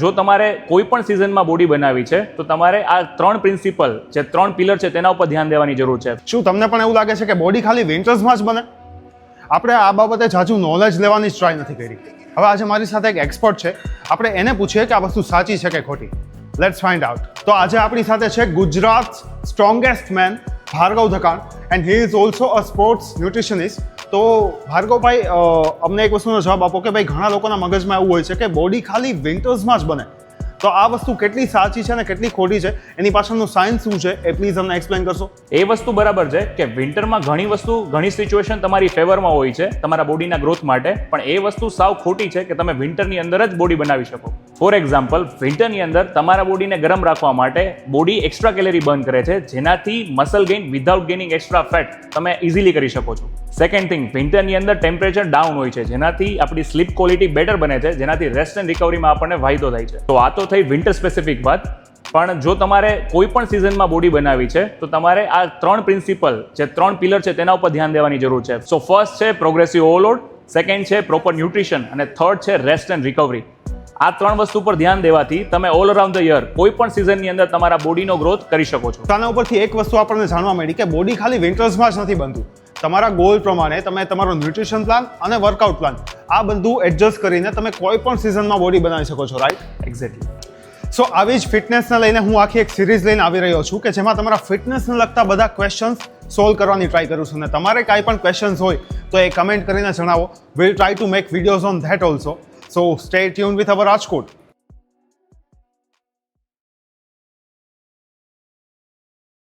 જો તમારે કોઈ પણ સિઝનમાં બોડી બનાવી છે, તો તમારે આ ત્રણ પ્રિન્સિપલ જે ત્રણ પિલર છે, તેના ઉપર ધ્યાન દેવાની જરૂર છે. શું તમને પણ એવું લાગે છે કે બોડી ખાલી વિન્ટર્સમાં જ બને? આપણે આ બાબતે જાજુ નોલેજ લેવાની જ ટ્રાય નથી કરી. હવે આજે મારી સાથે એક એક્સપર્ટ છે. આપણે એને પૂછીએ કે આ વસ્તુ સાચી છે કે ખોટી. લેટ્સ ફાઇન્ડ આઉટ તો આજે આપણી સાથે છે Gujarat strongest man Bhargav Dhakan and he is also a sports nutritionist તો ભાર્ગવભાઈ અમને એક વસ્તુનો જવાબ આપો કે ભાઈ, ઘણા લોકોના મગજમાં એવું હોય છે કે બોડી ખાલી વિન્ટર્સમાં જ બને. તો આ વસ્તુ કેટલી સાચી છે અને કેટલી ખોટી છે? એની પાછળનું સાયન્સ શું છે એ પ્લીઝ અમને એક્સપ્લેન કરશો. એ વસ્તુ બરાબર છે કે વિન્ટરમાં ઘણી વસ્તુ, ઘણી સિચ્યુએશન તમારી ફેવરમાં હોય છે તમારા બોડીના ગ્રોથ માટે, પણ એ વસ્તુ સાવ ખોટી છે કે તમે વિન્ટરની અંદર જ બોડી બનાવી શકો. ફોર એક્ઝામ્પલ વિન્ટરની અંદર તમારા બોડીને ગરમ રાખવા માટે બોડી એક્સ્ટ્રા કેલેરી બર્ન કરે છે, જેનાથી muscle gain without gaining extra fat તમે ઇઝીલી કરી શકો છો. સેકન્ડ થિંગ વિન્ટરની અંદર ટેમ્પરેચર ડાઉન હોય છે, જેનાથી આપણી સ્લીપ ક્વોલિટી બેટર બને છે, જેનાથી રેસ્ટ એન્ડ રિકવરીમાં આપણને ફાયદો થાય છે. તો આ તો થઈ વિન્ટર સ્પેસિફિક વાત, પણ જો તમારે કોઈ પણ સિઝનમાં બોડી બનાવી છે, તો તમારે આ ત્રણ પ્રિન્સિપલ જે ત્રણ પિલર છે, તેના ઉપર ધ્યાન દેવાની જરૂર છે. સો ફર્સ્ટ છે પ્રોગ્રેસિવ ઓવરલોડ સેકન્ડ છે પ્રોપર ન્યુટ્રિશન અને થર્ડ છે રેસ્ટ એન્ડ રિકવરી આ ત્રણ વસ્તુ પર ધ્યાન દેવાથી તમે ઓલ અરાઉન્ડ ધ યર કોઈ પણ સિઝનની અંદર તમારા બોડીનો ગ્રોથ કરી શકો છો. આના ઉપરથી એક વસ્તુ આપણને જાણવા મળી કે બોડી ખાલી વિન્ટર્સમાં જ નથી બનતું. તમારા ગોલ પ્રમાણે તમે તમારો ન્યુટ્રિશન પ્લાન અને વર્કઆઉટ પ્લાન આ બધું એડજસ્ટ કરીને તમે કોઈ પણ સિઝનમાં બોડી બનાવી શકો છો રાઈટ એક્ઝેક્ટલી સો આવી જ ફિટનેસને લઈને હું આખી એક સિરીઝ લઈને આવી રહ્યો છું કે જેમાં તમારા ફિટનેસને લગતા બધા ક્વેશ્ચન્સ સોલ્વ કરવાની ટ્રાય કરું છું. અને તમારે કાંઈ પણ ક્વેશ્ચન્સ હોય તો એ કમેન્ટ કરીને જણાવો. Will try to make videos on that also So stay tuned with our Rajkot.